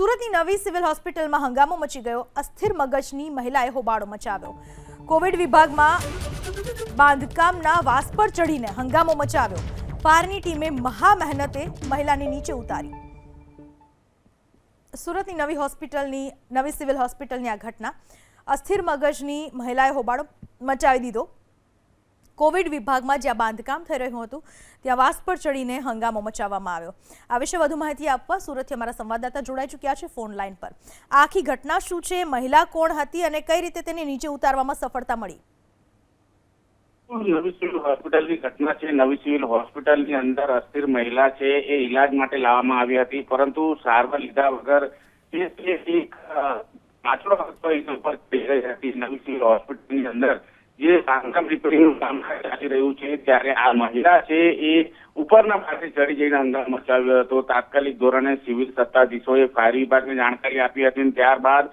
સુરતની નવી સિવિલ હોસ્પિટલમાં હંગામો મચી ગયો. અસ્થિર મગજની મહિલાએ હોબાળો મચાવ્યો. કોવિડ વિભાગમાં બાંધકામના વાસ પર ચડીને હંગામો મચાવ્યો. પારની ટીમે મહા મહેનતે મહિલાને નીચે ઉતારી. સુરતની નવી હોસ્પિટલની, નવી સિવિલ હોસ્પિટલની આ ઘટના. અસ્થિર મગજની મહિલાએ હોબાળો મચાવી દીધો. કોવિડ વિભાગમાં જ્યાં બાંધકામ થઈ રહ્યું હતું, ત્યાં વાસ પર ચડીને હંગામો મચાવવામાં આવ્યો. આ વિશે વધુ માહિતી આપવા સુરતથી અમારા સંવાદદાતા જોડાઈ ચૂક્યા છે ફોન લાઈન પર. આખી ઘટના શું છે, મહિલા કોણ હતી અને કઈ રીતે તેને નીચે ઉતારવામાં સફળતા મળી? નવી સિવિલ હોસ્પિટલની ઘટના છે, નવી સિવિલ હોસ્પિટલની અંદર અસ્થિર મહિલા છે, એ ઇલાજ માટે લાવવામાં આવી હતી, પરંતુ સારવાર લીધા વગર પાછળ હતી. નવી સિવિલ હોસ્પિટલની અંદર જે બાંધકામ રિપેરિંગનું કામ ચાલી રહ્યું છે, ત્યારે આ મહિલા છે એ ઉપરના પાસે ચડી જઈને અંદર મચાવ્યો હતો. તાત્કાલિક ધોરણે સિવિલ સત્તાધીશોએ ફાયર વિભાગને જાણકારી આપી હતી ત્યારબાદ